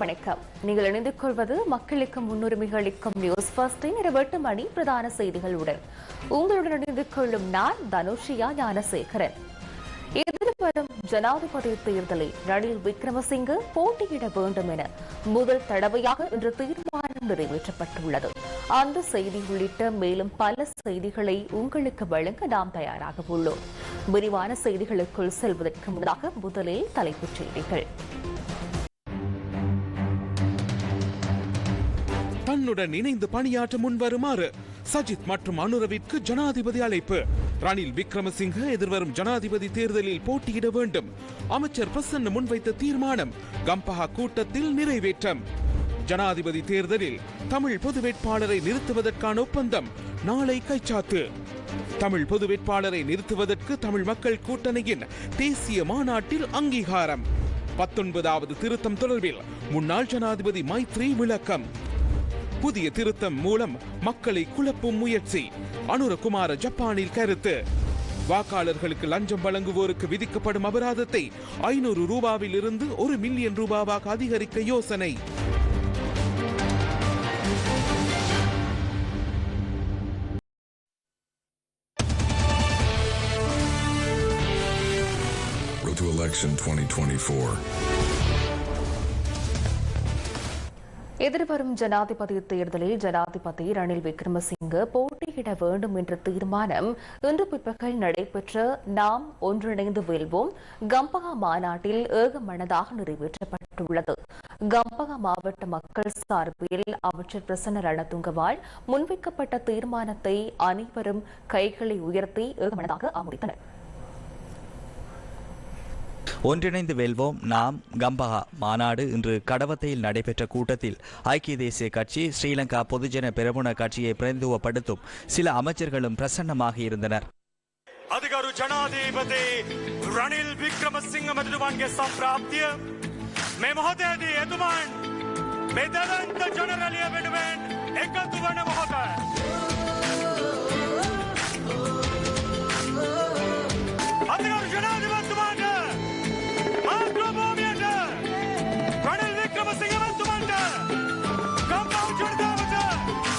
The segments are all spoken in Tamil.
வணக்கம். நீங்கள் இணைந்து கொள்வது மக்களுக்கு முன்னுரிமை அளிக்கும் நியூஸ் ஃபர்ஸ்டின் இரவு எட்டு மணி பிரதான செய்திகளுடன். உங்களுடன் இணைந்து கொள்ளும் நான் தனுஷியா ஞானசேகரன். எதிர்வரும் ஜனாதிபதி தேர்தலில் ரணில் விக்ரமசிங்க போட்டியிட வேண்டும் என முதல் தடவையாக இன்று தீர்மானம் நிறைவேற்றப்பட்டுள்ளது. அந்த செய்தி உள்ளிட்ட மேலும் பல செய்திகளை உங்களுக்கு வழங்க நாம் தயாராக உள்ளோம். விரிவான செய்திகளுக்குள் செல்வதற்கு முன்னதாக முதலில் தலைப்புச் செய்திகள். தன்னுடன் இணைந்து பணியாற்ற முன்வருமாறு சஜித் மற்றும் அனுரவிற்கு ஜனாதிபதி அழைப்பு. ரணில் விக்ரமசிங்க எதிர்வரும் ஜனாதிபதி தேர்தலில் போட்டியிட வேண்டும். அமைச்சர் பிரசன்ன முன்வைத்த தீர்மானம் கம்பஹா கூட்டத்தில் நிறைவேற்றம். ஜனாதிபதி தேர்தலில் தமிழ் பொது வேட்பாளரை நிறுத்துவதற்கான ஒப்பந்தம் நாளை கைச்சாத்து. தமிழ் பொது வேட்பாளரை நிறுத்துவதற்கு தமிழ் மக்கள் கூட்டணியின் தேசிய மாநாட்டில் அங்கீகாரம். பத்தொன்பதாவது திருத்தம் தொடர்பில் முன்னாள் ஜனாதிபதி மைத்ரி விளக்கம். புதிய திருத்தம் மூலம் மக்களை குழப்பும் முயற்சி. அனுரகுமார ஜப்பானில் கருத்து. வாக்காளர்களுக்கு லஞ்சம் வழங்குவோருக்கு விதிக்கப்படும் அபராதத்தை ஐநூறு ரூபாவில் இருந்து ஒரு மில்லியன் ரூபாவாக அதிகரிக்க யோசனை. To election 2024. எதிர்வரும் ஜனாதிபதி தேர்தலில் ஜனாதிபதி ரணில் விக்ரமசிங்க போட்டியிட வேண்டும் என்ற தீர்மானம் இன்று பிற்பகல் நடைபெற்ற நாம் ஒன்றிணைந்து வெல்வோம். கம்பகா மாநாட்டில் ஏகமனதாக நிறைவேற்றப்பட்டுள்ளது. கம்பகா மாவட்ட மக்கள் சார்பில் அமைச்சர் பிரசன்ன ரணதுங்கவால் முன்வைக்கப்பட்ட தீர்மானத்தை அனைவரும் கைகளை உயர்த்தி ஏகமனதாக ஆமோதித்தனர் ஒன்றிணைந்து வெல்வோம் நாம் கம்பஹா மாநாடு இன்று கடவத்தையில் நடைபெற்ற கூட்டத்தில் ஐக்கிய தேசிய கட்சி ஸ்ரீலங்கா பொதுஜன பெரமுன கட்சியை பிரதிநிதித்துவப்படுத்தும் சில அமைச்சர்களும் பிரசன்னமாக இருந்தனர் අධිකරු ජනාධීපති රනිල් වික්‍රමසිංහ මැතිතුමන්ගේ සම්ප්‍රාප්තිය මේ මොහොතේදී එතුමන් මේ දෙවන්ත ජනරලිය වෙනුවෙන් එකතු වන මොහොත. මාතෘභූමියට රනිල් වික්‍රමසිංහ මැතිතුමන්ට ගම්පහ ජනතාවට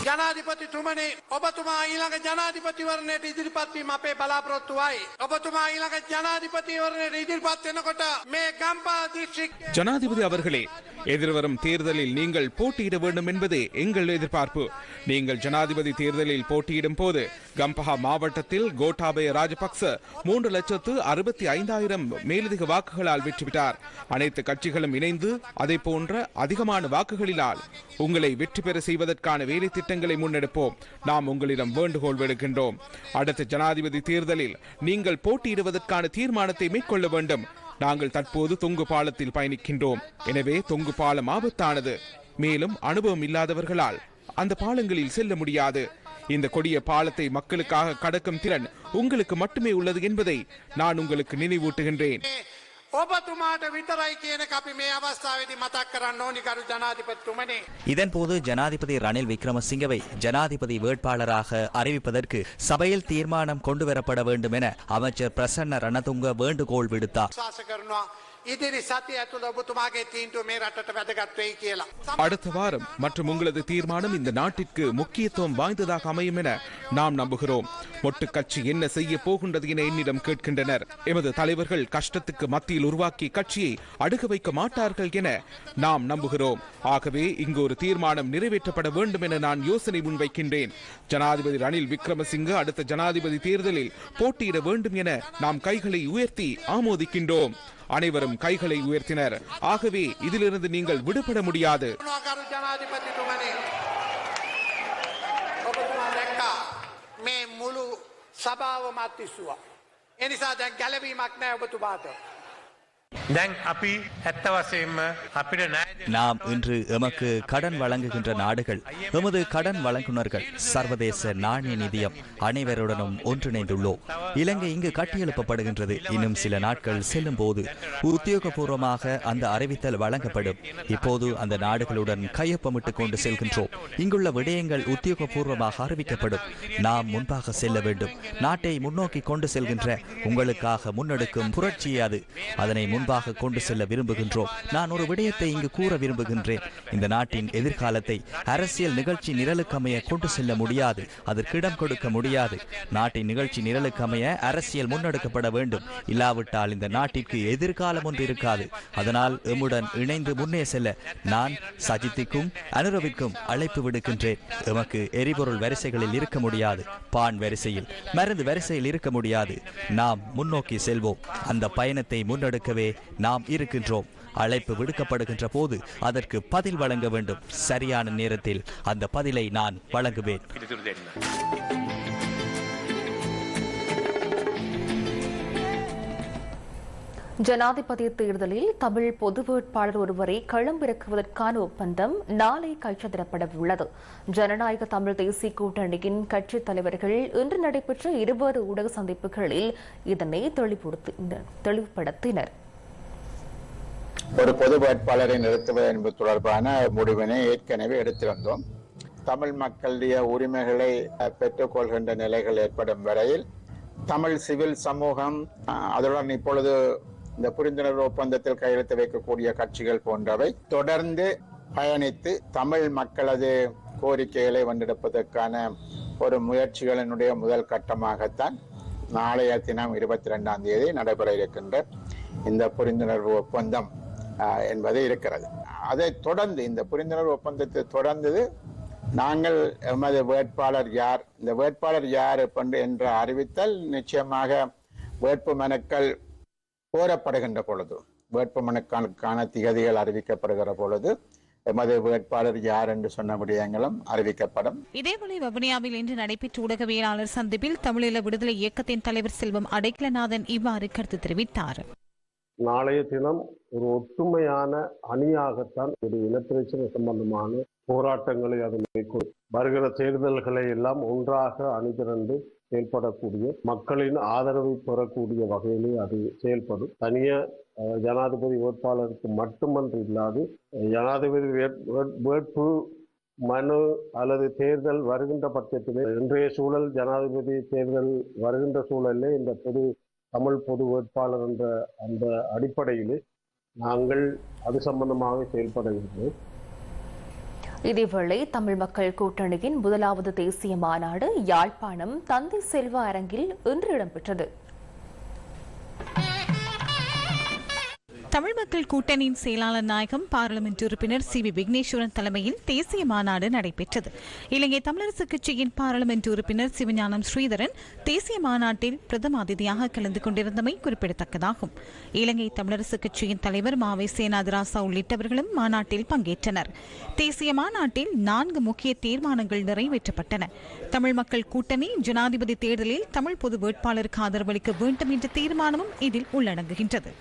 ජනාධිපතිතුමනි ඔබතුමා ඊළඟ ජනාධිපතිවරණයට ඉදිරිපත්වීම අපේ බලාපොරොත්තුවයි. ඔබතුමා ඊළඟ ජනාධිපතිවරණයට ඉදිරිපත් වෙනකොට මේ ගම්පා දිස්ත්‍රික් ஜனாதிபதி அவர்களே எதிர்வரும் தேர்தலில் நீங்கள் போட்டியிட வேண்டும் என்பதே எங்கள் எதிர்பார்ப்பு. நீங்கள் ஜனாதிபதி தேர்தலில் போட்டியிடும் போது கம்பஹா மாவட்டத்தில் கோட்டாபய ராஜபக்ச மூன்று லட்சத்து அறுபத்தி ஐந்தாயிரம் மேலதிக வாக்குகளால் வெற்றிவிட்டார் அனைத்து கட்சிகளும் இணைந்து அதை போன்ற அதிகமான வாக்குகளினால் உங்களை வெற்றி பெற செய்வதற்கான வேலை திட்டங்களை முன்னெடுப்போம். நாம் உங்களிடம் வேண்டுகோள் விடுக்கின்றோம். அடுத்த ஜனாதிபதி தேர்தலில் நீங்கள் போட்டியிடுவதற்கான தீர்மானத்தை மேற்கொள்ள வேண்டும். நாங்கள் தற்போது தொங்கு பாலத்தில் பயணிக்கின்றோம். எனவே தொங்கு பாலம் ஆபத்தானது. மேலும் அனுபவம் இல்லாதவர்களால் அந்த பாலங்களில் செல்ல முடியாது. இந்த கொடிய பாலத்தை மக்களுக்காக கடக்கும் திறன் உங்களுக்கு மட்டுமே உள்ளது என்பதை நான் உங்களுக்கு நினைவூட்டுகின்றேன். ඔබතුමාට විතරයි කියන අපි මේ අවස්ථාවේදී මතක් කරන්න ඕනි කරු ජනාධිපතිතුමනි. இதன்போது ஜனாதிபதி ரணில் விக்ரமசிங்கவை ஜனாதிபதி வேட்பாளராக அறிவிப்பதற்கு சபையில் தீர்மானம் கொண்டுவரப்பட வேண்டும் என அமைச்சர் பிரசன்ன ரணதுங்க வேண்டுகோள் விடுத்தார் ශාස කරනවා ඉදිරි සති ඇතුළ ඔබතුමාගේ තීන්ටුව මේ රටට වැදගත් වෙයි කියලා. அடுத்த வாரம் மற்றும் உங்களது தீர்மானம் இந்த நாட்டிற்கு முக்கியத்துவம் வாய்ந்ததாக அமையும் என நாம் நம்புகிறோம் மொட்டு கட்சி என்ன செய்ய போகின்றது என என்னிடம் கேட்கின்றனர் எமது தலைவர்கள் கஷ்டத்துக்கு மத்தியில் உருவாக்கிய கட்சியை அடுக்க வைக்க மாட்டார்கள் என நாம் நம்புகிறோம் ஆகவே இங்கு ஒரு தீர்மானம் நிறைவேற்றப்பட வேண்டும் என நான் யோசனை முன்வைக்கின்றேன் ஜனாதிபதி ரணில் விக்ரமசிங்க அடுத்த ஜனாதிபதி தேர்தலில் போட்டியிட வேண்டும் என நாம் கைகளை உயர்த்தி ஆமோதிக்கின்றோம் அனைவரும் கைகளை உயர்த்தினர் ஆகவே இதிலிருந்து நீங்கள் விடுபட முடியாது මොනවා කරු ජනාධිපතිතුමනි. ඔබතුමා දැක්කා මේ මුළු සභාව මත්තිස්සවා. එනිසා දැන් ගැලවීමක් නෑ ඔබතුමාට. நாம் இன்று எமக்கு கடன் வழங்குகின்ற நாடுகள் எமது கடன் வழங்குனர்கள் சர்வதேச நாணய நிதியம் அனைவருடனும் ஒன்றிணைந்துள்ளோம். இலங்கை இங்கு கட்டியெழுப்பப்படுகின்றது. இன்னும் சில நாட்கள் செல்லும் போது உத்தியோகபூர்வமாக அந்த அறிவித்தல் வழங்கப்படும். இப்போது அந்த நாடுகளுடன் கையொப்பமிட்டுக் கொண்டு செல்கின்றோம். இங்குள்ள விடயங்கள் உத்தியோகபூர்வமாக அறிவிக்கப்படும். நாம் முன்பாக செல்ல வேண்டும். நாட்டை முன்னோக்கி கொண்டு செல்கின்ற உங்களுக்காக முன்னெடுக்கும் புரட்சி அது. அதனை முன்பாக கொண்டு செல்ல விரும்புகின்றோம். நான் ஒரு விடயத்தை இங்கு கூற விரும்புகின்றேன். இந்த நாட்டின் எதிர்காலத்தை அரசியல் நிகழ்ச்சி நிரலுக்கமைய கொண்டு செல்ல முடியாது. அதற்கு இடம் கொடுக்க முடியாது. நாட்டின் நிகழ்ச்சி நிரலுக்கமைய அரசியல் முன்னெடுக்கப்பட வேண்டும். இல்லாவிட்டால் இந்த நாட்டிற்கு எதிர்காலம் ஒன்று இருக்காது. அதனால் எம்முடன் இணைந்து முன்னே செல்ல நான் சஜித்திற்கும் அனுரவிற்கும் அழைப்பு விடுக்கின்றேன். எமக்கு எரிபொருள் வரிசைகளில் இருக்க முடியாது. பான் வரிசையில் மருந்து வரிசையில் இருக்க முடியாது. நாம் முன்னோக்கி செல்வோம். அந்த பயணத்தை முன்னெடுக்கவே நிலையிலே நாம் இருக்கின்றோம். அழைப்பு விடுக்கப்படுகின்ற போது அதற்கு பதில் வழங்க வேண்டும். சரியான நேரத்தில் அந்த பதிலை நான் வழங்குவேன். ஜனாதிபதி தேர்தலில் தமிழ் பொது வேட்பாளர் ஒருவரை களம்பிறக்குவதற்கான ஒப்பந்தம் நாளை கைச்சதிடப்பட உள்ளது ஜனநாயக தமிழ் தேசிய கூட்டணியின் கட்சித் தலைவர்கள் இன்று நடைபெற்ற இருவேறு ஊடக சந்திப்புகளில் இதனை தெளிவுபடுத்தினர். ஒரு பொது வேட்பாளரை நிறுத்துவது என்பது தொடர்பான முடிவினை ஏற்கனவே எடுத்திருந்தோம் தமிழ் மக்களுடைய உரிமைகளை பெற்றுக்கொள்கின்ற நிலைகள் ஏற்படும் வரையில் தமிழ் சிவில் சமூகம் அதுடன் இப்பொழுது இந்த புரிந்துணர்வு ஒப்பந்தத்தில் கையெழுத்து வைக்கக்கூடிய கட்சிகள் போன்றவை தொடர்ந்து பயணித்து தமிழ் மக்களது கோரிக்கைகளை வந்தெடுப்பதற்கான ஒரு முயற்சிகளினுடைய முதல் கட்டமாகத்தான் நாளைய தினம் இருபத்தி ரெண்டாம் தேதி நடைபெற இருக்கின்ற இந்த புரிந்துணர்வு ஒப்பந்தம். என்பது இருக்கிறது. அதை தொடர்ந்து இந்த புரிந்துணர்வு ஒப்பந்தத்தை தொடர்ந்தது நாங்கள் எமது வேட்பாளர் யார் இந்த வேட்பாளர் யார் என்று- என்ற அறிவித்தல் நிச்சயமாக வேட்பு மனுக்கள் கோரப்படுகின்ற பொழுது வேட்பு மனுக்களுக்கான திகதிகள் அறிவிக்கப்படுகிற பொழுது எமது வேட்பாளர் யார் என்று சொன்ன விடயங்களும் அறிவிக்கப்படும். இதேபோல வவுனியாவில் இன்று நடைபெற்ற ஊடகவியலாளர் சந்திப்பில் தமிழீழ விடுதலை இயக்கத்தின் தலைவர் செல்வம் அடைக்கலநாதன் இவ்வாறு கருத்து தெரிவித்தார். நாளைய தினம் ஒரு ஒற்றுமையான அணியாகத்தான் ஒரு இனப்பிரச்சனை சம்பந்தமான போராட்டங்களை அது மேற்கொள்ளும் வருகிற தேர்தல்களை எல்லாம் ஒன்றாக அணிதிரண்டு செயல்படக்கூடிய மக்களின் ஆதரவை பெறக்கூடிய வகையிலே அது செயல்படும். தனிய ஜனாதிபதி வேட்பாளருக்கு மட்டுமன்று இல்லாது ஜனாதிபதி வேட்- வேட்- வேட்பு மனு அல்லது தேர்தல் வருகின்ற பட்சத்திலே இன்றைய சூழல் ஜனாதிபதி தேர்தல் வருகின்ற சூழலிலே இந்த பொது தமிழ் பொது வேட்பாளர் என்ற அந்த அடிப்படையில் நாங்கள் அது சம்பந்தமாக செயல்பட இதேவேளை தமிழ் மக்கள் கூட்டணியின் முதலாவது தேசிய மாநாடு யாழ்ப்பாணம் தந்தை செல்வா அரங்கில் இன்று இடம்பெற்றது. தமிழ் மக்கள் கூட்டணியின் செயலாளர் நாயகம் பாராளுமன்ற உறுப்பினர் சி வி விக்னேஸ்வரன் தலைமையில் தேசிய மாநாடு நடைபெற்றது. இலங்கை தமிழரசு கட்சியின் பாராளுமன்ற உறுப்பினர் சிவஞானம் ஸ்ரீதரன் தேசிய மாநாட்டில் பிரதம அதிதியாக கலந்து கொண்டிருந்தமை குறிப்பிடத்தக்கதாகும். இலங்கை தமிழரசு கட்சியின் தலைவர் மாவை சேனாதிராசா உள்ளிட்டவர்களும் மாநாட்டில் பங்கேற்றனர். தேசிய மாநாட்டில் நான்கு முக்கிய தீர்மானங்கள் நிறைவேற்றப்பட்டன. தமிழ் மக்கள் கூட்டணி ஜனாதிபதி தேர்தலில் தமிழ் பொது வேட்பாளருக்கு ஆதரவளிக்க வேண்டும் என்ற தீர்மானமும் இதில் உள்ளடங்குகின்றது.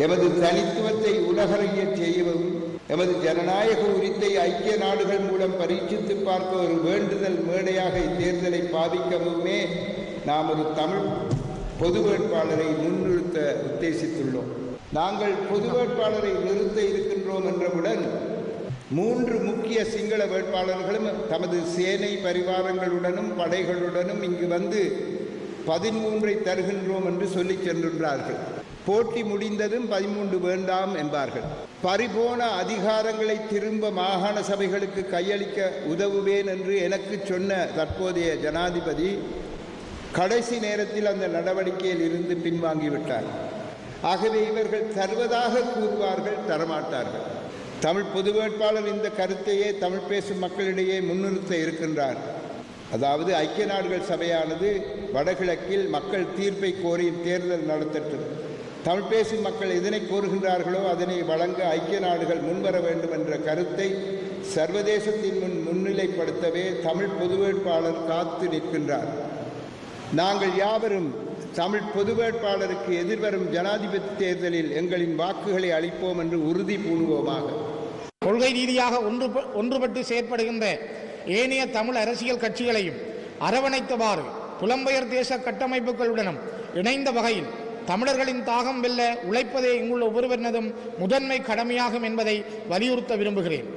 எமது தனித்துவத்தை உலகறிய செய்யவும் எமது ஜனநாயக உரித்தை ஐக்கிய நாடுகள் மூலம் பரீட்சித்து பார்க்க ஒரு வேண்டுதல் மேடையாக இத்தேர்தலை பாதிக்கவுமே நாம் ஒரு தமிழ் பொது வேட்பாளரை முன்னிறுத்த உத்தேசித்துள்ளோம். நாங்கள் பொது வேட்பாளரை நிறுத்த இருக்கின்றோம் என்றவுடன் மூன்று முக்கிய சிங்கள வேட்பாளர்களும் தமது சேனை பரிவாரங்களுடனும் படைகளுடனும் இங்கு வந்து பதிமூன்றை தருகின்றோம் என்று சொல்லிச் சென்றுள்ளார்கள் போட்டி முடிந்ததும் பதிமூன்று வேண்டாம் என்பார்கள். பறிபோன அதிகாரங்களை திரும்ப மாகாண சபைகளுக்கு கையளிக்க உதவுவேன் என்று எனக்கு சொன்ன தற்போதைய ஜனாதிபதி கடைசி நேரத்தில் அந்த நடவடிக்கையில் இருந்து பின்வாங்கிவிட்டார். ஆகவே இவர்கள் தருவதாக கூறுவார்கள் தரமாட்டார்கள். தமிழ் பொது வேட்பாளர் இந்த கருத்தையே தமிழ் பேசும் மக்களிடையே முன்னிறுத்த இருக்கின்றார். அதாவது ஐக்கிய நாடுகள் சபையானது வடகிழக்கில் மக்கள் தீர்ப்பை கோரி தேர்தல் நடத்தட்டும். தமிழ் பேசும் மக்கள் எதனை கோருகின்றார்களோ அதனை வழங்க ஐக்கிய நாடுகள் முன்வர வேண்டும் என்ற கருத்தை சர்வதேசத்தின் முன் முன்னிலைப்படுத்தவே தமிழ் பொது வேட்பாளர் காத்து நிற்கின்றார். நாங்கள் யாவரும் தமிழ் பொது வேட்பாளருக்கு எதிர்வரும் ஜனாதிபதி தேர்தலில் எங்களின் வாக்குகளை அளிப்போம் என்று உறுதி பூணுவோமாக. கொள்கை ரீதியாக ஒன்று ஒன்றுபட்டு செயற்படுகின்ற ஏனைய தமிழ் அரசியல் கட்சிகளையும் அரவணைத்தவாறு புலம்பெயர் தேச கட்டமைப்புகளுடனும் இணைந்த வகையில் தமிழர்களின் தாகம் வெல்ல உழைப்பதே இங்குள்ள ஒவ்வொருவரினதும் முதன்மை கடமையாகும் என்பதை வலியுறுத்த விரும்புகிறேன்.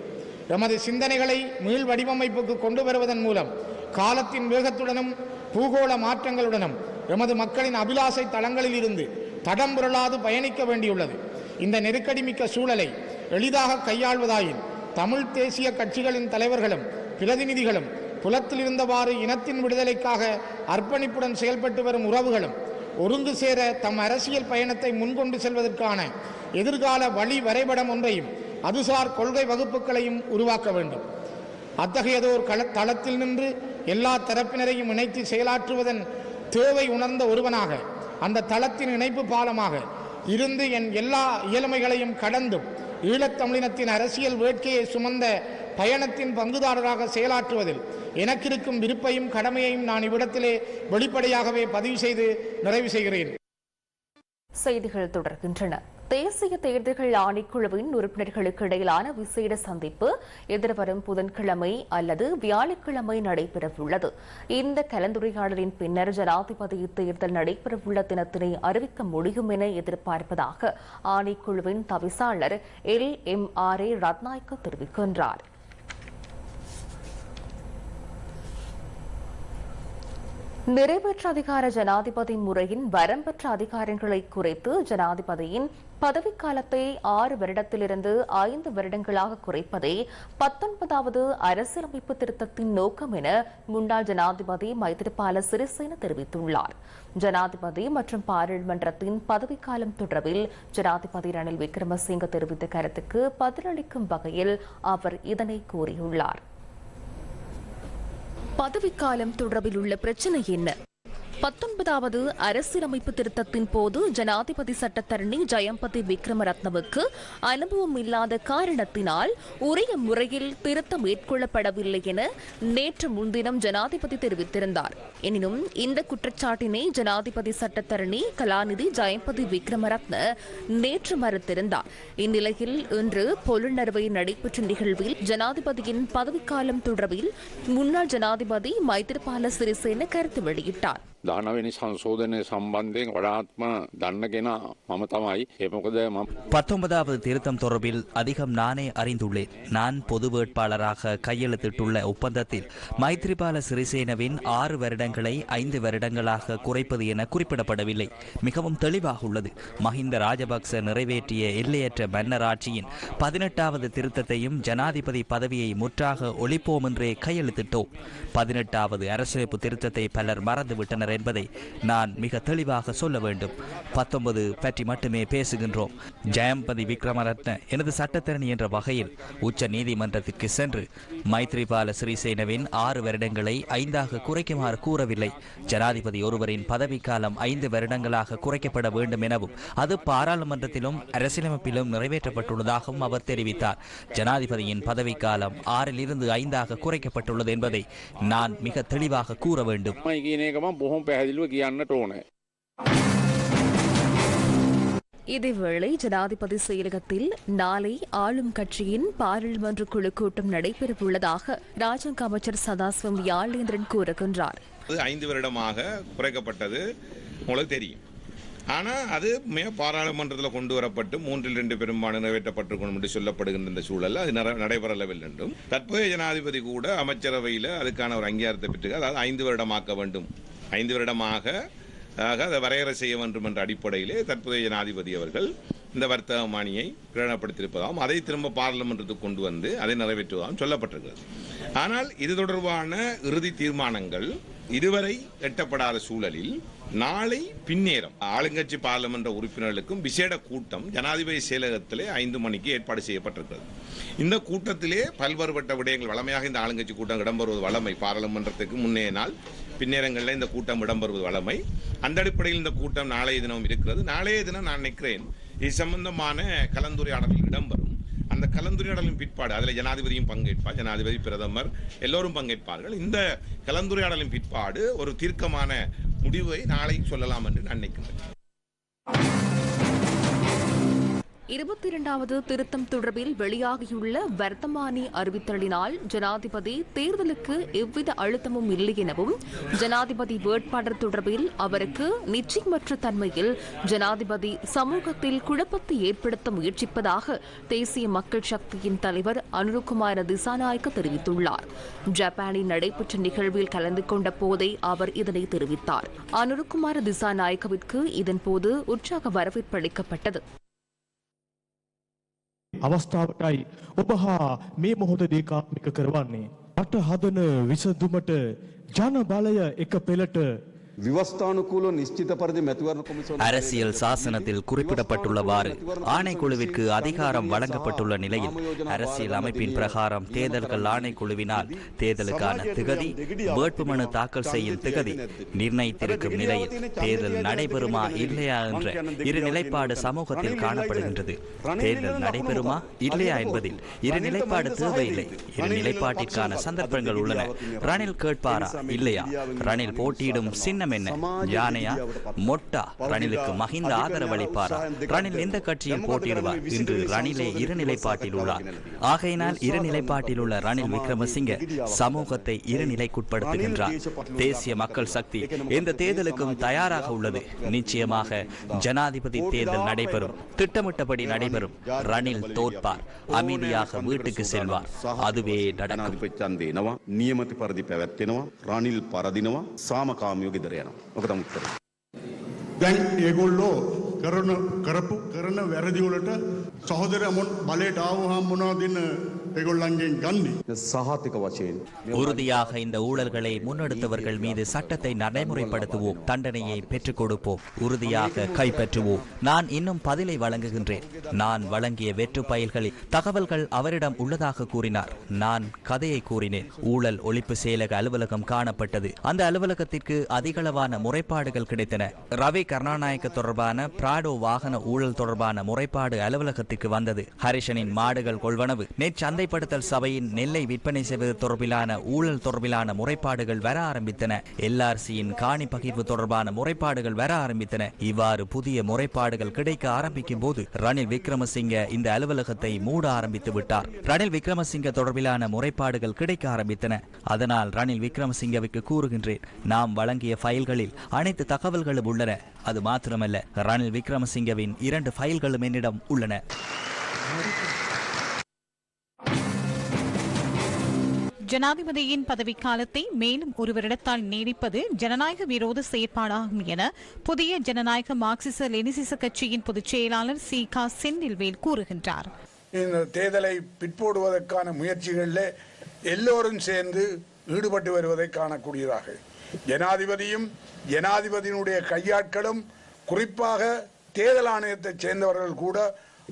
எமது சிந்தனைகளை மீள் வடிவமைப்புக்கு கொண்டு வருவதன் மூலம் காலத்தின் வேகத்துடனும் பூகோள மாற்றங்களுடனும் எமது மக்களின் அபிலாசை தளங்களில் இருந்து தடம் புரளாது பயணிக்க வேண்டியுள்ளது. இந்த நெருக்கடி மிக்க சூழலை எளிதாக கையாள்வதாயின் தமிழ் தேசிய கட்சிகளின் தலைவர்களும் பிரதிநிதிகளும் புலத்தில் இருந்தவாறு இனத்தின் விடுதலைக்காக அர்ப்பணிப்புடன் செயல்பட்டு வரும் உறவுகளும் ஒருங்கு சேர தம் அரசியல் பயணத்தை முன்கொண்டு செல்வதற்கான எதிர்கால வழி வரைபடம் ஒன்றையும் அதுசார் கொள்கை வகுப்புகளையும் உருவாக்க வேண்டும். அத்தகையதோர் கள தளத்தில் நின்று எல்லா தரப்பினரையும் இணைத்து செயலாற்றுவதன் தேவை உணர்ந்த ஒருவனாக அந்த தளத்தின் இணைப்பு பாலமாக இருந்து என் எல்லா இயலுமைகளையும் கடந்தும் ஈழத்தமிழினத்தின் அரசியல் வேட்கையை சுமந்த பயணத்தின் பங்குதாரராக செயலாற்றுவதில் எனக்கிருக்கும் விருப்பையும் கடமையையும் நான் இவ்விடத்திலே வெளிப்படையாகவே பதிவு செய்து நிறைவு செய்கிறேன். செய்திகள் தொடர்கின்றன. தேசிய தேர்தல்கள் ஆணைக்குழுவின் உறுப்பினர்களுக்கு இடையிலான விசேட சந்திப்பு எதிர்வரும் புதன்கிழமை அல்லது வியாழக்கிழமை நடைபெறவுள்ளது. இந்த கலந்துரையாடலின் பின்னர் ஜனாதிபதி தேர்தல் நடைபெறவுள்ள தினத்தினை அறிவிக்க முடியும் என எதிர்பார்ப்பதாக ஆணைக்குழுவின் தவிசாளர் L M R A Ratnayake தெரிவிக்கின்றார். நிறைவேற்ற அதிகார ஜனாதிபதி முறையின் வரம்பற்ற அதிகாரங்களை குறைத்து ஜனாதிபதியின் பதவிக்காலத்தை ஆறு வருடத்திலிருந்து ஐந்து வருடங்களாக குறைப்பதே பத்தொன்பதாவது அரசியலமைப்பு திருத்தத்தின் நோக்கம் என முன்னாள் ஜனாதிபதி மைத்திரிபால சிறிசேன தெரிவித்துள்ளார். ஜனாதிபதி மற்றும் பாராளுமன்றத்தின் பதவிக்காலம் தொடர்பில் ஜனாதிபதி ரணில் விக்ரமசிங்க தெரிவித்த கருத்துக்கு பதிலளிக்கும் வகையில் அவர் இதனை கூறியுள்ளார். பதவிக்காலம் தொடர்பில் உள்ள பிரச்சனை என்ன பத்தொன்பதாவது அரசியலமைப்பு திருத்தத்தின் போது ஜனாதிபதி சட்டத்தரணி ஜெயம்பதி விக்ரமரத்னவுக்கு அனுபவம் இல்லாத காரணத்தினால் உரிய முறையில் திருத்தம் மேற்கொள்ளப்படவில்லை என நேற்று முன்தினம் ஜனாதிபதி தெரிவித்திருந்தார். எனினும் இந்த குற்றச்சாட்டினை ஜனாதிபதி சட்டத்தரணி கலாநிதி ஜெயம்பதி விக்ரமரத்ன நேற்று மறுத்திருந்தார். இந்நிலையில் இன்று பொலுநறுவை நடைபெற்ற நிகழ்வில் ஜனாதிபதியின் பதவிக்காலம் தொடர்பில் முன்னாள் ஜனாதிபதி மைத்திரிபால சிறிசேன கருத்து வெளியிட்டார். දානවෙනි සංශෝධනය සම්බන්ධයෙන් වඩාත්ම දන්න කෙනා මම තමයි ඒමකොද මම பத்தொன்பதாவது திருத்தம் தொடர்பில் அதிகம் நானே அறிந்துள்ளேன் நான் பொது வேட்பாளராக கையெழுத்திட்டுள்ள ஒப்பந்தத்தில் மைத்ரிபால சிறிசேனவின் ஆறு வருடங்களை ஐந்து வருடங்களாக குறைப்பது என குறிப்பிடப்படவில்லை மிகவும் தெளிவாக உள்ளது மஹிந்த ராஜபக்ச நிறைவேற்றிய எல்லையற்ற மன்னர் ஆட்சியின் பதினெட்டாவது திருத்தத்தையும் ஜனாதிபதி பதவியை முற்றாக ஒழிப்போம் என்றே கையெழுத்திட்டோம் பதினெட்டாவது அரசியலமைப்பு திருத்தத்தை பலர் மறந்துவிட்டனர் என்பதை நான் மிக தெளிவாக சொல்ல வேண்டும். பத்தொன்பது பற்றி மட்டுமே பேசுகின்றோம். ஜெயம்பதி விக்ரமரத்ன எனது சட்டத்தரணி என்ற வகையில் உச்ச நீதிமன்றத்திற்கு சென்று மைத்ரிபால சிறிசேனவின் ஆறு வருடங்களை ஐந்தாக குறைக்குமாறு கூறவில்லை. ஜனாதிபதி ஒருவரின் பதவிக்காலம் ஐந்து வருடங்களாக குறைக்கப்பட வேண்டும் எனவும் அது பாராளுமன்றத்திலும் அரசியலமைப்பிலும் நிறைவேற்றப்பட்டுள்ளதாகவும் அவர் தெரிவித்தார். ஜனாதிபதியின் பதவிக்காலம் ஆறிலிருந்து ஐந்தாக குறைக்கப்பட்டுள்ளது என்பதை நான் மிக தெளிவாக கூற வேண்டும். මයි කියන එකම බොහොම පැහැදිලිව කියන්නට ඕනෑ. இதேவேளை ஜனாதிபதி செயலகத்தில் நாளை ஆளும் கட்சியின் பாராளுமன்ற குழு கூட்டம் நடைபெறவுள்ளதாக ராஜாங்க அமைச்சர் சதாசிவம் யாழேந்திரன் கூறுகின்றார் அது ஐந்து வருடமாக குறைக்கப்பட்டது உங்களுக்கு தெரியும் ஆனால் அது மே பாராளுமன்றத்தில் கொண்டு வரப்பட்டு மூன்றில் ரெண்டு பெரும்பான்மை நிறைவேற்றப்பட்டிருக்கணும் என்று சொல்லப்படுகின்ற இந்த சூழலில் அது நட- நடைபெறவில்லை என்றும் தற்போதைய ஜனாதிபதி கூட அமைச்சரவையில் அதுக்கான ஒரு அங்கீகாரத்தை பெற்று அதாவது ஐந்து வருடமாக்க வேண்டும் ஐந்து வருடமாக ஆக அதை வரையறை செய்ய வேண்டும் என்ற அடிப்படையிலே தற்போதைய ஜனாதிபதி அவர்கள் இந்த வர்த்தக மானியை பிரகடனப்படுத்தியிருப்பதாகவும் அதை திரும்ப பாராளுமன்றத்துக்கு கொண்டு வந்து அதை நிறைவேற்றுவதாகவும் சொல்லப்பட்டிருக்கிறது. ஆனால் இது தொடர்பான இறுதி தீர்மானங்கள் இதுவரை எட்டப்படாத சூழலில் நாளை பின்னேரம் ஆளுங்கட்சி பாராளுமன்ற உறுப்பினர்களுக்கும் விசேட கூட்டம் ஜனாதிபதி செயலகத்திலே ஐந்து மணிக்கு ஏற்பாடு செய்யப்பட்டிருக்கிறது. இந்த கூட்டத்திலே பல்வேறுபட்ட விடயங்கள் வளமையாக இந்த ஆளுங்கட்சி கூட்டம் இடம்பெறுவது வளமை. பாராளுமன்றத்துக்கு முன்னே நாள் பின்னேரங்களில் இந்த கூட்டம் இடம்பெறுவது வளமை அந்த அடிப்படையில் இந்த கூட்டம் நாளைய தினம் இருக்கிறது. நாளைய தினம் நான் நினைக்கிறேன் இது சம்பந்தமான கலந்துரையாடல்கள் இடம்பெறும். அந்த கலந்துரையாடலின் பிற்பாடு அதில் ஜனாதிபதியும் பங்கேற்பார். ஜனாதிபதி பிரதமர் எல்லோரும் பங்கேற்பார்கள். இந்த கலந்துரையாடலின் பிற்பாடு ஒரு தீர்க்கமான முடிவை நாளை சொல்லலாம் என்று நான் நினைக்கிறேன். இருபத்தி இரண்டாவது திருத்தம் தொடர்பில் வெளியாகியுள்ள வர்த்தமானி அறிவித்தலினால் ஜனாதிபதி தேர்தலுக்கு எவ்வித அழுத்தமும் இல்லை எனவும் ஜனாதிபதி வேட்பாளர் தொடர்பில் அவருக்கு நிச்சயமற்ற தன்மையில் ஜனாதிபதி சமூகத்தில் குழப்பத்தை ஏற்படுத்த முயற்சிப்பதாக தேசிய மக்கள் சக்தியின் தலைவர் அனுருகுமார திசாநாயக்க தெரிவித்துள்ளார். ஜப்பானில் நடைபெற்ற நிகழ்வில் கலந்து கொண்ட போதே அவர் இதனை தெரிவித்தார். அனுருகுமார திசாநாயக்கவிற்கு இதன்போது உற்சாக வரவேற்பு அளிக்கப்பட்டது. අවස්ථාවටයි ඔබ හා මේ මොහොතදී කාත්මික කරවන්නේ. රට හදන විසඳුමට ජන බලය එක පෙළට அரசியல் சாசனத்தில் குறிப்பிடப்பட்டுள்ளவாறு ஆணைக்குழுவிற்கு அதிகாரம் வழங்கப்பட்டுள்ள நிலையில் அரசியல் அமைப்பின் பிரகாரம் தேர்தல்கள் ஆணைக்குழுவினால் தேர்தலுக்கான திகதி வேட்புமனு தாக்கல் செய்யும் திகதி நிர்ணயித்திருக்கும் நிலையில் தேர்தல் நடைபெறுமா இல்லையா என்ற இரு நிலைப்பாடு சமூகத்தில் காணப்படுகின்றது. தேர்தல் நடைபெறுமா இல்லையா என்பதில் இரு நிலைப்பாடு தேவையில்லை. இரு நிலைப்பாட்டிற்கான சந்தர்ப்பங்கள் உள்ளன. ரணில் கேட்பாரா? இல்லையா? ரணில் போட்டியிடும் சின்ன எண்ணம் என்ன? யானையா? மொட்டா ரணிலுக்கு மஹிந்த ஆதரவு ரணில் எந்த கட்சியில் போட்டியிடுவார்? இன்று ரணிலே இரு உள்ளார். ஆகையினால் இரு உள்ள ரணில் விக்ரமசிங்க சமூகத்தை இரு தேசிய மக்கள் சக்தி இந்த தேர்தலுக்கும் தயாராக உள்ளது? நிச்சயமாக ஜனாதிபதி தேர்தல் நடைபெறும். திட்டமிட்டபடி நடைபெறும். ரணில் தோற்பார். அமைதியாக வீட்டுக்கு செல்வார். அதுவே நடக்கும். நியமத்தை பரதி பெவத்தினவா ரணில் பரதினவா? சாமகாமியோகிதர். උත්තර යනවා. ඔක තමයි උත්තරය. දැන් ඒගොල්ලෝ කරන කරපු කරන වැරදි වලට සහෝදරයන් බලයට ආවහම මොනවද දෙන්නේ ඒගොල්ලන්ගෙන් ගන්නේ. සහතික වශයෙන් உறுதியாக இந்த ஊழல்களை முன்னெடுத்தவர்கள் மீது சட்டத்தை நடைமுறைப்படுத்துவோம் தண்டனையை பெற்றுக் கொடுப்போம் உறுதியாக கைப்பற்றுவோம் நான் இன்னும் பதிலை வழங்குகின்றேன் நான் வழங்கிய வெற்று பயில்களில் தகவல்கள் அவரிடம் உள்ளதாக கூறினார் நான் கதையை கூறினேன் ஊழல் ஒழிப்பு செயலக அலுவலகம் காணப்பட்டது அந்த அலுவலகத்திற்கு அதிகளவான முறைப்பாடுகள் கிடைத்தன ரவி கருணாநாயக்க தொடர்பான பிராடோ வாகன ஊழல் தொடர்பான முறைப்பாடு அலுவலகத்திற்கு வந்தது ஹரிஷனின் மாடுகள் கொள்வனவு நெற் சந்தைப்படுத்தல் சபையின் நெல்லை விற்பனை செய்வது தொடர்பிலான ஊழல் தொடர்பிலான முறைப்பாடுகள் வர ஆரம்பித்தன. எல்ஆர்சியின் காணி பகிர்வு தொடர்பான முறைப்பாடுகள் வர ஆரம்பித்தன. இவ்வாறு புதிய முறைப்பாடுகள் கிடைக்க ஆரம்பிக்கும் போது ரணில் விக்ரமசிங்க இந்த அலுவலகத்தை மூட ஆரம்பித்து விட்டார். ரணில் விக்ரமசிங்க தொடர்பிலான முறைப்பாடுகள் கிடைக்க ஆரம்பித்தன. அதனால் ரணில் விக்ரமசிங்கவுக்கு கூறுகின்றேன் நாம் வழங்கிய ஃபைல்களில் அனைத்து தகவல்களும் உள்ளன. அது மாத்திரமல்ல ரணில் விக்ரமசிங்கவின் இரண்டு ஃபைல்களும் என்னிடம் உள்ளன. ஜனாதிபதியின் பதவிக்காலத்தை மேலும் ஒரு வருடத்தால் நீடிப்பது ஜனநாயக விரோத செயற்பாடாகும் என புதிய ஜனநாயக மார்க்சிச லெனிசிச கட்சியின் பொதுச் செயலாளர் சி கா செந்தில்வேல் கூறுகின்றார். இந்த தேர்தலை பிற்போடுவதற்கான முயற்சிகளில் எல்லோரும் சேர்ந்து ஈடுபட்டு வருவதை காணக்கூடியதாக. ஜனாதிபதியும் ஜனாதிபதியினுடைய கையாட்களும் குறிப்பாக தேர்தல் ஆணையத்தைச் சேர்ந்தவர்கள் கூட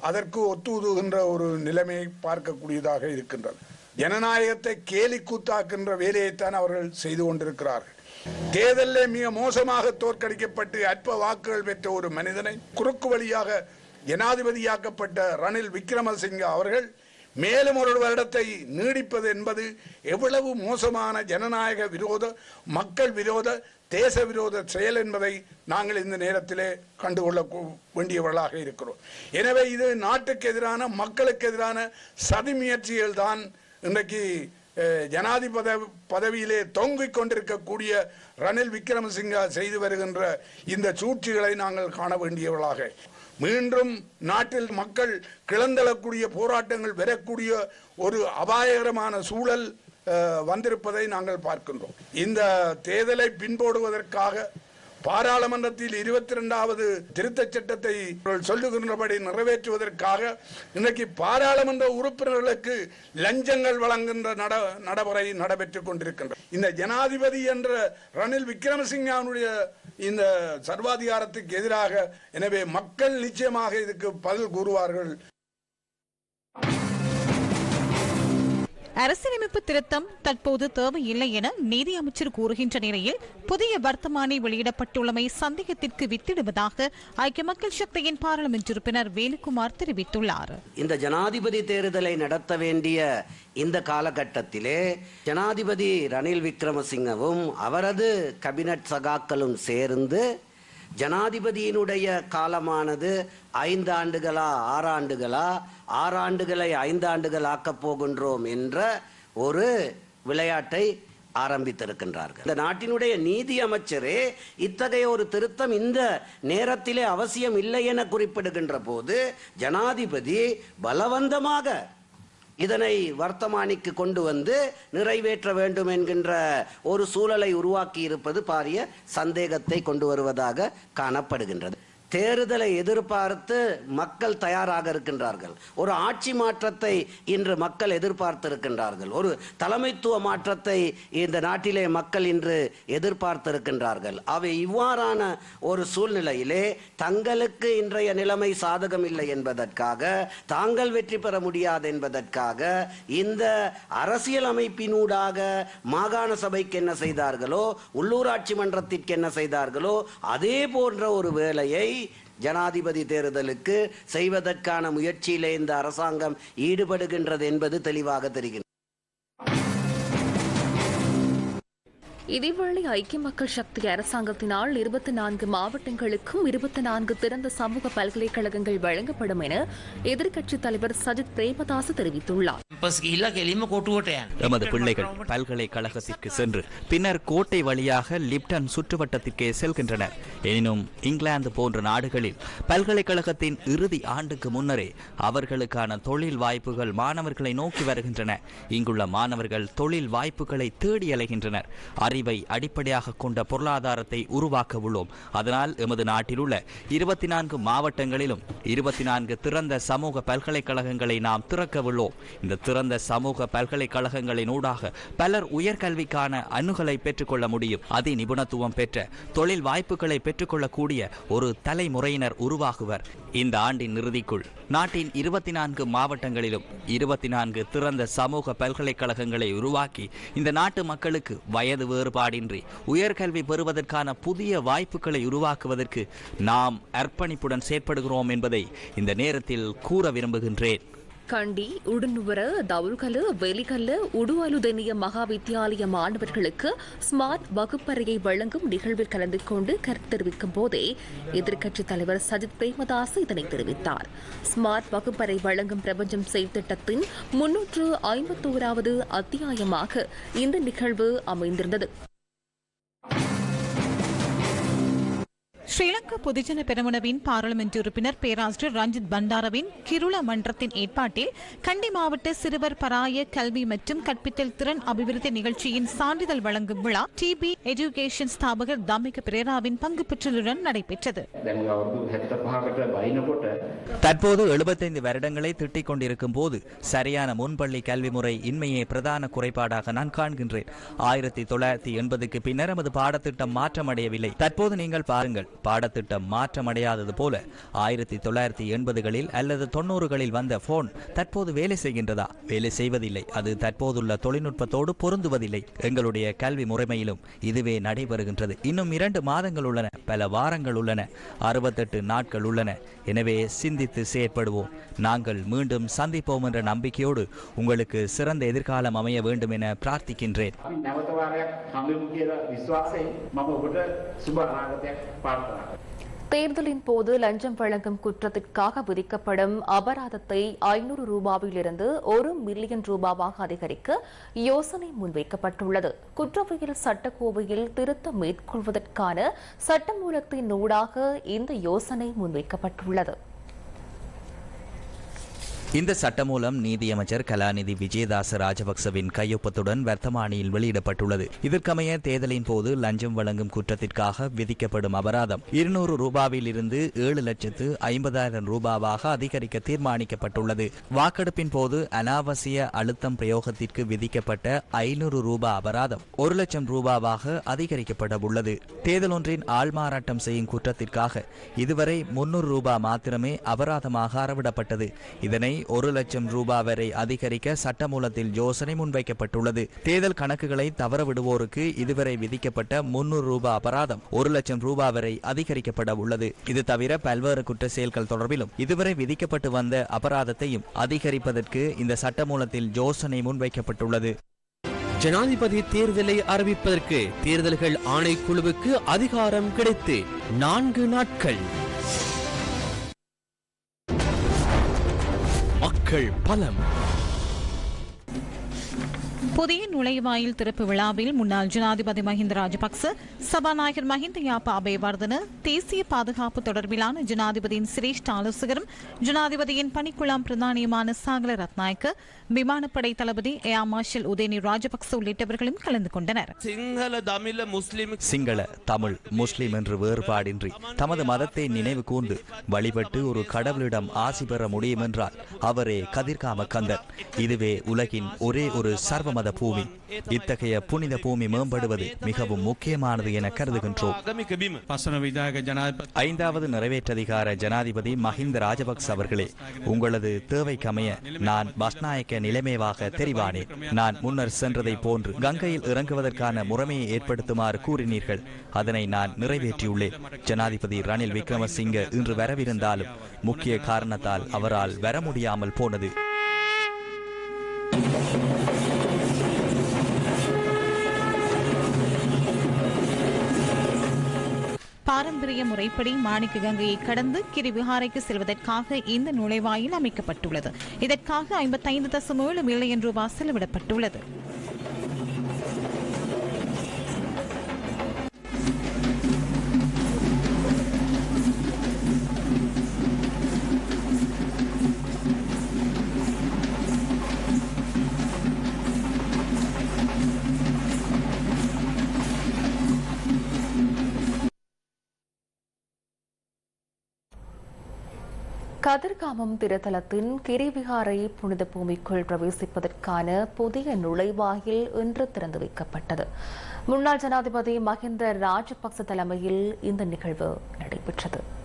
அதற்கு ஒத்துதுகின்ற ஒரு நிலைமையை பார்க்கக்கூடியதாக இருக்கின்றது. ஜனநாயகத்தை கேலி கூத்தாக்குன்ற வேலையைத்தான் அவர்கள் செய்து கொண்டிருக்கிறார்கள். தேர்தலில் மிக மோசமாக தோற்கடிக்கப்பட்டு அற்ப வாக்குகள் பெற்ற ஒரு மனிதனை குறுக்கு வழியாக ஜனாதிபதியாக்கப்பட்ட ரணில் விக்ரமசிங்க அவர்கள் மேலும் ஒரு வருடத்தை நீடிப்பது என்பது எவ்வளவு மோசமான ஜனநாயக விரோத மக்கள் விரோத தேச விரோத செயல் என்பதை நாங்கள் இந்த நேரத்திலே கண்டுகொள்ள வேண்டியவர்களாக இருக்கிறோம். எனவே இது நாட்டுக்கு எதிரான மக்களுக்கு எதிரான சதி முயற்சிகள் தான் இன்றைக்கு ஜனாதிபத பதவியிலே தொங்கிக் கொண்டிருக்கக்கூடிய ரணில் விக்ரமசிங்கா செய்து வருகின்ற இந்த சூழ்ச்சிகளை நாங்கள் காண வேண்டியவர்களாக. மீண்டும் நாட்டில் மக்கள் கிளந்தெழக்கூடிய போராட்டங்கள் வரக்கூடிய ஒரு அபாயகரமான சூழல் வந்திருப்பதை நாங்கள் பார்க்கின்றோம். இந்த தேர்தலை பின்போடுவதற்காக பாராளுமன்றத்தில் இருபத்தி இரண்டாவது திருத்தச் சட்டத்தை சொல்லுகின்றபடி நிறைவேற்றுவதற்காக இன்றைக்கு பாராளுமன்ற உறுப்பினர்களுக்கு லஞ்சங்கள் வழங்குகின்ற நட நடைமுறை நடைபெற்றுக் கொண்டிருக்கின்றது. இந்த ஜனாதிபதி என்ற ரணில் விக்ரமசிங்காவுடைய இந்த சர்வாதிகாரத்துக்கு எதிராக எனவே மக்கள் நிச்சயமாக இதுக்கு பதில் கூறுவார்கள். அரசியலமைப்பு திருத்தம் தற்போது தேவையில்லை என நீதி அமைச்சர் கூறுகின்ற நிலையில் புதிய வர்த்தமானி வெளியிடப்பட்டுள்ளமை சந்தேகத்திற்கு வித்திடுவதாக ஐக்கிய மக்கள் சக்தியின் பாராளுமன்ற உறுப்பினர் வேலுக்குமார் தெரிவித்துள்ளார். இந்த ஜனாதிபதி தேர்தலை நடத்த வேண்டிய இந்த காலகட்டத்திலே ஜனாதிபதி ரணில் விக்ரமசிங்கவும் அவரது கபினட் சகாக்களும் சேர்ந்து ஜனாதிபதியினுடைய காலமானது ஐந்து ஆண்டுகளா ஆறாண்டுகளா ஆறாண்டுகளை ஐந்து ஆண்டுகள் ஆக்கப் போகின்றோம் என்ற ஒரு விளையாட்டை ஆரம்பித்திருக்கின்றார்கள். இந்த நாட்டினுடைய நீதி அமைச்சரே இத்தகைய ஒரு திருத்தம் இந்த நேரத்திலே அவசியம் இல்லை என குறிப்பிடுகின்ற போது ஜனாதிபதி பலவந்தமாக இதனை வர்த்தமானிக்கு கொண்டு வந்து நிறைவேற்ற வேண்டும் என்கின்ற ஒரு சூழலை உருவாக்கி இருப்பது பாரிய சந்தேகத்தை கொண்டு வருவதாக காணப்படுகின்றது. தேர்தலை எதிர்பார்த்து மக்கள் தயாராக இருக்கின்றார்கள். ஒரு ஆட்சி மாற்றத்தை இன்று மக்கள் எதிர்பார்த்து இருக்கின்றார்கள். ஒரு தலைமைத்துவ மாற்றத்தை இந்த நாட்டிலே மக்கள் இன்று எதிர்பார்த்திருக்கின்றார்கள் அவை இவ்வாறான ஒரு சூழ்நிலையிலே தங்களுக்கு இன்றைய நிலைமை சாதகம் இல்லை என்பதற்காக தாங்கள் வெற்றி பெற முடியாது என்பதற்காக இந்த அரசியல் அமைப்பினூடாக மாகாண சபைக்கு என்ன செய்தார்களோ உள்ளூராட்சி மன்றத்திற்கு என்ன செய்தார்களோ அதே போன்ற ஒரு வேலையை ஜனாதிபதி தேர்தலுக்கு செய்வதற்கான முயற்சியிலே இந்த அரசாங்கம் ஈடுபடுகின்றது என்பது தெளிவாக தெரிகிறது. இதேவேளை ஐக்கிய மக்கள் சக்தி அரசாங்கத்தினால் இருபத்தி நான்கு மாவட்டங்களுக்கும் இருபத்தி நான்கு திறந்த சமூக பல்கலைக்கழகங்கள் வழங்கப்படும் என எதிர்க்கட்சித் தலைவர் சஜித் பிரேமதாஸ் தெரிவித்துள்ளார். எமது பிள்ளைகள் பல்கலைக்கழகத்திற்கு சென்று பின்னர் கோட்டை வழியாக லிப்டன் சுற்றுவட்டத்திற்கே செல்கின்றனர். எனினும் இங்கிலாந்து போன்ற நாடுகளில் பல்கலைக்கழகத்தின் இறுதி ஆண்டுக்கு முன்னரே அவர்களுக்கான தொழில் வாய்ப்புகள் மாணவர்களை நோக்கி வருகின்றன. இங்குள்ள மாணவர்கள் தொழில் வாய்ப்புகளை தேடி அலைகின்றனர். அறிவை அடிப்படையாக கொண்ட பொருளாதாரத்தை உருவாக்க உள்ளோம். அதனால் எமது நாட்டில் உள்ள இருபத்தி நான்கு மாவட்டங்களிலும் இருபத்தி நான்கு திறந்த சமூக பல்கலைக்கழகங்களை நாம் திறக்க உள்ளோம். இந்த திறந்த சமூக பல்கலைக்கழகங்களின் ஊடாக பலர் உயர்கல்விக்கான அணுகலை பெற்றுக்கொள்ள முடியும். அதி நிபுணத்துவம் பெற்ற தொழில் வாய்ப்புகளை பெற்றுக்கொள்ளக்கூடிய ஒரு தலைமுறையினர் உருவாகுவர். இந்த ஆண்டின் இறுதிக்குள் நாட்டின் இருபத்தி நான்கு மாவட்டங்களிலும் இருபத்தி நான்கு திறந்த சமூக பல்கலைக்கழகங்களை உருவாக்கி இந்த நாட்டு மக்களுக்கு வயது வேறுபாடின்றி உயர்கல்வி பெறுவதற்கான புதிய வாய்ப்புகளை உருவாக்குவதற்கு நாம் அர்ப்பணிப்புடன் செயற்படுகிறோம் என்பதை இந்த நேரத்தில் கூற விரும்புகின்றேன். கண்டி உடுநுவர தவுல்கல வெலிகல்ல உடுவலுதெனிய மகாவித்யாலய மாணவர்களுக்கு ஸ்மார்ட் வகுப்பறையை வழங்கும் நிகழ்வில் கலந்து கொண்டு கருத்து தெரிவிக்கும் போதே எதிர்க்கட்சித் தலைவர் சஜித் பிரேமதாஸ் இதனை தெரிவித்தார். ஸ்மார்ட் வகுப்பறை வழங்கும் பிரபஞ்சம் செய்திட்டத்தின் முன்னூற்று ஐம்பத்தோராவது அத்தியாயமாக இந்த நிகழ்வு அமைந்திருந்தது. ஸ்ரீலங்கா பொதுஜன பெருமனவின் பாராளுமன்ற உறுப்பினர் பேராசிரியர் ரஞ்சித் பண்டாரவின் கிருள மன்றத்தின் ஏற்பாட்டில் கண்டி மாவட்ட சிறுவர் பராய கல்வி மற்றும் கற்பித்தல் திறன் அபிவிருத்தி நிகழ்ச்சியின் சான்றிதழ் வழங்கும் விழா டிபி எஜுகேஷன் ஸ்தாபகர் தாமிக பிரேராவின் பங்கு பெற்றலுடன் நடைபெற்றது. தற்போது எழுபத்தைந்து வருடங்களை திட்டிக் கொண்டிருக்கும் போது சரியான முன்பள்ளி கல்வி முறை இன்மையே பிரதான குறைபாடாக நான் காண்கின்றேன். ஆயிரத்தி தொள்ளாயிரத்தி எண்பதுக்கு பின்னர் நமது பாடத்திட்டம் மாற்றமடையவில்லை. தற்போது நீங்கள் பாருங்கள். பாடத்திட்டம் மாற்றமடையாதது போல ஆயிரத்தி தொள்ளாயிரத்தி எண்பதுகளில் அல்லது தொண்ணூறுகளில் வந்த போன் தற்போது வேலை செய்கின்றதா? வேலை செய்வதில்லை. அது தற்போதுள்ள தொழில்நுட்பத்தோடு பொருந்துவதில்லை. எங்களுடைய கல்வி முறைமையிலும் இதுவே நடைபெறுகின்றது. இன்னும் இரண்டு மாதங்கள் உள்ளன. பல வாரங்கள் உள்ளன. அறுபத்தெட்டு நாட்கள் உள்ளன. எனவே சிந்தித்து செயற்படுவோம். நாங்கள் மீண்டும் சந்திப்போம் என்ற நம்பிக்கையோடு உங்களுக்கு சிறந்த எதிர்காலம் அமைய வேண்டும் என பிரார்த்திக்கின்றேன். விசுவாசை தேர்தலின் போது லஞ்சம் வழங்கும் குற்றத்திற்காக விதிக்கப்படும் அபராதத்தை ஐநூறு ரூபாவிலிருந்து ஒரு மில்லியன் ரூபாவாக அதிகரிக்க யோசனை முன்வைக்கப்பட்டுள்ளது. குற்றவியல் சட்டக்கோவையில் திருத்தம் மேற்கொள்வதற்கான சட்டமூலத்தின் ஊடாக இந்த யோசனை முன்வைக்கப்பட்டுள்ளது. இந்த சட்டமூலம் நீதியமைச்சர் கலாநிதி விஜயதாச ராஜபக்சவின் கையொப்பத்துடன் வர்த்தமானியில் வெளியிடப்பட்டுள்ளது. இதற்கமைய தேர்தலின் போது லஞ்சம் வழங்கும் குற்றத்திற்காக விதிக்கப்படும் அபராதம் இருநூறு ரூபாவில் இருந்து ஏழு லட்சத்து ஐம்பதாயிரம் ரூபாவாக அதிகரிக்க தீர்மானிக்கப்பட்டுள்ளது. வாக்கெடுப்பின் போது அனாவசிய அழுத்தம் பிரயோகத்திற்கு விதிக்கப்பட்ட ஐநூறு ரூபாய் அபராதம் ஒரு லட்சம் ரூபாவாக அதிகரிக்கப்பட உள்ளது. தேர்தல் ஒன்றின் ஆள்மாறாட்டம் செய்யும் குற்றத்திற்காக இதுவரை முன்னூறு ரூபாய் மாத்திரமே அபராதமாக அறவிடப்பட்டது. இதனை ஒரு லட்சம் ரூபாய் வரை அதிகரிக்க சட்டமூலத்தில் யோசனை முன்வைக்கப்பட்டுள்ளது. தேர்தல் கணக்குகளை தவறவிடுவோருக்கு இதுவரை விதிக்கப்பட்ட முன்னூறு ரூபாய் அபராதம் ஒரு லட்சம் ரூபாய் வரை அதிகரிக்கப்பட உள்ளது. இது தவிர பல்வேறு குற்ற செயல்கள் தொடர்பிலும் இதுவரை விதிக்கப்பட்டு வந்த அபராதத்தையும் அதிகரிப்பதற்கு இந்த சட்டமூலத்தில் யோசனை முன்வைக்கப்பட்டுள்ளது. ஜனாதிபதி தேர்தலை அறிவிப்பதற்கு தேர்தல்கள் ஆணைக்குழுவுக்கு அதிகாரம் கிடைத்து நான்கு நாட்கள். மக்கள் பலம். புதிய நுழைவாயில் திறப்பு விழாவில் முன்னாள் ஜனாதிபதி மஹிந்த ராஜபக்ச சபாநாயகர் மஹிந்த யாப்ப அபேவர்தன தேசிய பாதுகாப்பு தொடர்பிலான ஜனாதிபதியின் சிரேஷ்ட ஆலோசகரும் ஜனாதிபதியின் பணிக்குழாம் பிரதானியுமான சாகல ரத்நாயக்க விமானப்படை தளபதி ஏர் மார்ஷல் உதயனி ராஜபக்ச உள்ளிட்டவர்களும் கலந்து கொண்டனர். சிங்கள தமிழ முஸ்லிம் சிங்கள தமிழ் முஸ்லிம் என்று வேறுபாடின்றி தமது மதத்தை நினைவு கூர்ந்து வழிபட்டு ஒரு கடவுளிடம் ஆசி பெற முடியும் என்றால் அவரே கதிர்காம கந்தன் இதுவே உலகின் ஒரே ஒரு சர்வமத பூமி. இத்தகைய புனித பூமி மேம்படுவது மிகவும் முக்கியமானது என கருதுகின்றோம். ஐந்தாவது நிறைவேற்றதிகார ஜனாதிபதி மஹிந்த ராஜபக்ச அவர்களே உங்களது தேவைக்கமைய நான் பஸ்நாயக்க நிலைமைவாக தெரிவானேன் நான் முன்னர் சென்றதை போன்று கங்கையில் இறங்குவதற்கான முறைமையை ஏற்படுத்துமாறு கூறினீர்கள். அதனை நான் நிறைவேற்றியுள்ளேன். ஜனாதிபதி ரணில் விக்ரமசிங்க இன்று வரவிருந்தாலும் முக்கிய காரணத்தால் அவரால் வர முடியாமல் போனது. பாரம்பரிய முறைப்படி மாணிக்க கங்கையை கடந்து கிரிவிஹாரைக்கு செல்வதற்காக இந்த நுழைவாயில் அமைக்கப்பட்டுள்ளது. இதற்காக ஐம்பத்தைந்து தசம் ஏழு மில்லியன் ரூபாய் செலவிடப்பட்டுள்ளது. கதிர்காமம் திருத்தலத்தின் கிரிவிகாரை புனித பூமிக்குள் பிரவேசிப்பதற்கான புதிய நுழைவாயில் இன்று திறந்து வைக்கப்பட்டது. முன்னாள் ஜனாதிபதி மஹிந்த ராஜபக்ச தலைமையில் இந்த நிகழ்வு நடைபெற்றது.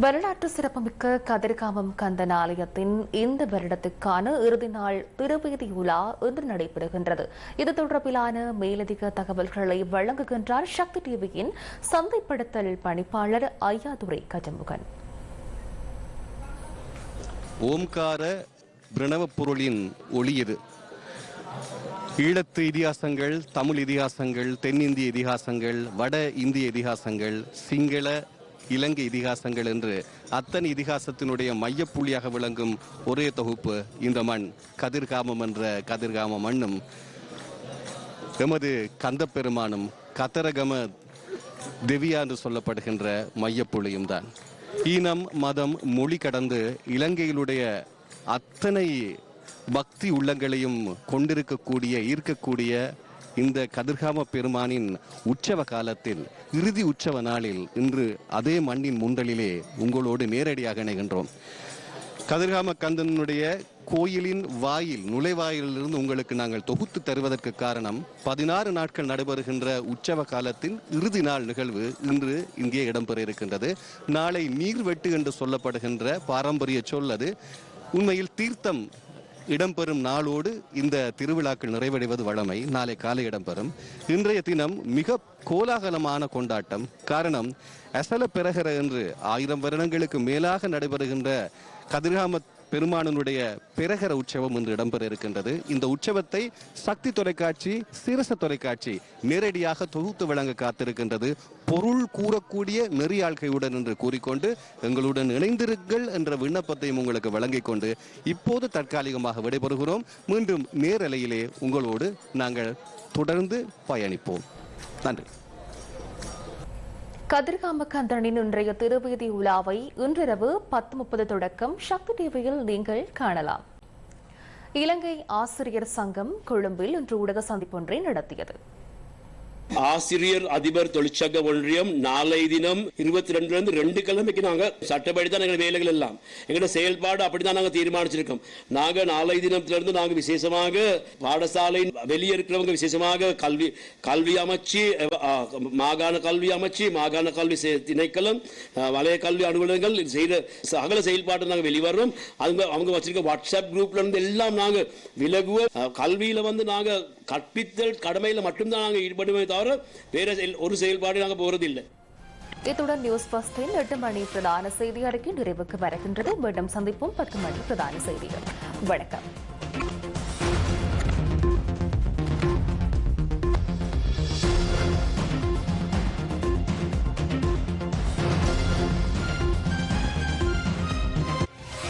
வரலாற்று சிறப்புமிக்க கதிர்காமம் கந்தன் ஆலயத்தின் இந்த வருடத்துக்கான இறுதி நாள் திருவீதி உலா இன்று நடைபெறுகின்றது. இது தொடர்பிலான மேலதிக தகவல்களை வழங்குகின்றார் சக்தி டிவியின் சந்தைப்படுத்தல் பணிப்பாளர் ஐயாதுரை கஜமுகன். ஓம்கார பிரணவ பொருளின் ஒளி இது. ஈழத்து இதிகாசங்கள் தமிழ் இதிகாசங்கள் தென்னிந்திய இதிகாசங்கள் வட இந்திய இதிகாசங்கள் சிங்கள இலங்கை இதிகாசங்கள் என்று அத்தனை இதிகாசத்தினுடைய மையப்புள்ளியாக விளங்கும் ஒரே தொகுப்பு இந்த மண். கதிர்காமம் என்ற கதிர்காம மண்ணும். எமது கந்தப்பெருமானும் கத்தரகம தெவியா என்று சொல்லப்படுகின்ற மையப்புள்ளியும் தான். ஈனம் மதம் மொழி கடந்து இலங்கையிலுடைய அத்தனை பக்தி உள்ளங்களையும் கொண்டிருக்கக்கூடிய ஈர்க்கக்கூடிய இந்த கதிர்காம பெருமானின் உற்சவ காலத்தில் இறுதி உற்சவ நாளில் இன்று அதே மண்ணின் முண்டலிலே உங்களோடு நேரடியாக இணைகின்றோம். கதிர்காம கந்தனுடைய கோயிலின் வாயில் நுழைவாயிலிருந்து உங்களுக்கு நாங்கள் தொகுத்து தருவதற்கு காரணம் பதினாறு நாட்கள் நடைபெறுகின்ற உற்சவ காலத்தின் இறுதி நாள் நிகழ்வு இன்று இங்கே இடம்பெற இருக்கின்றது நாளை நீர்வெட்டு என்று சொல்லப்படுகின்ற பாரம்பரிய சொல் அது. உண்மையில் தீர்த்தம் இடம்பெறும் நாளோடு இந்த திருவிழாக்கள் நிறைவடைவது வழமை. நாளை காலை இடம்பெறும். இன்றைய தினம் மிக கோலாகலமான கொண்டாட்டம். காரணம் அசல பெறகிற என்று ஆயிரம் வருடங்களுக்கு மேலாக நடைபெறுகின்ற கதிர்காம பெருமானனுடைய பிறகர உற்சவம் இன்று இடம்பெற இருக்கின்றது. இந்த உற்சவத்தை சக்தி தொலைக்காட்சி சிரச தொலைக்காட்சி நேரடியாக தொகுத்து வழங்க காத்திருக்கின்றது. பொருள் கூறக்கூடிய நெறியாழ்கையுடன் என்று கூறிக்கொண்டு எங்களுடன் இணைந்திருங்கள் என்ற விண்ணப்பத்தையும் உங்களுக்கு வழங்கிக் கொண்டு இப்போது தற்காலிகமாக விடைபெறுகிறோம். மீண்டும் நேரலையிலே உங்களோடு நாங்கள் தொடர்ந்து பயணிப்போம். நன்றி. கதிர்காம கந்தனின் இன்றைய திருவீதி உலாவை இன்றிரவு பத்து முப்பது தொடக்கம் சக்தி டிவியில் நீங்கள் காணலாம். இலங்கை ஆசிரியர் சங்கம் கொழும்பில் இன்று ஊடக சந்திப்பொன்றை நடத்தியது. ஆசிரியர் அதிபர் தொழிற்சங்க ஒன்றியம் நாளை தினம் இருபத்தி ரெண்டுல இருந்து ரெண்டு கிழமைக்கு நாங்க சட்டப்படி தான் எங்க வேலைகள் எல்லாம். எங்களோட செயல்பாடு அப்படிதான் நாங்க தீர்மானிச்சிருக்கோம். நாங்க நாளை தினத்துல இருந்து நாங்க விசேஷமாக பாடசாலையின் வெளியே இருக்கிறவங்க விசேஷமாக கல்வி கல்வி அமைச்சு மாகாண கல்வி அமைச்சு மாகாண கல்வி திணைக்களம் வலய கல்வி அலுவலகங்கள் செய்த சகல செயல்பாடு நாங்க வெளிவரோம். அவங்க அவங்க வச்சிருக்க வாட்ஸ்அப் குரூப்ல இருந்து எல்லாம் நாங்க விலகுவோம். கல்வியில் கல்வியில வந்து நாங்க கற்பித்தல் கடமையில மட்டும்தான் நாங்க ஈடுபடுமே தவிர வேற ஒரு செயல்பாடு நாங்க போறதில்லை. இத்துடன் நியூஸ் பஸ்டின் எட்டு மணி பிரதான செய்தி அறிக்கை நிறைவுக்கு வருகின்றது. மீண்டும் சந்திப்போம். பத்து மணி பிரதான செய்திகள். வணக்கம்.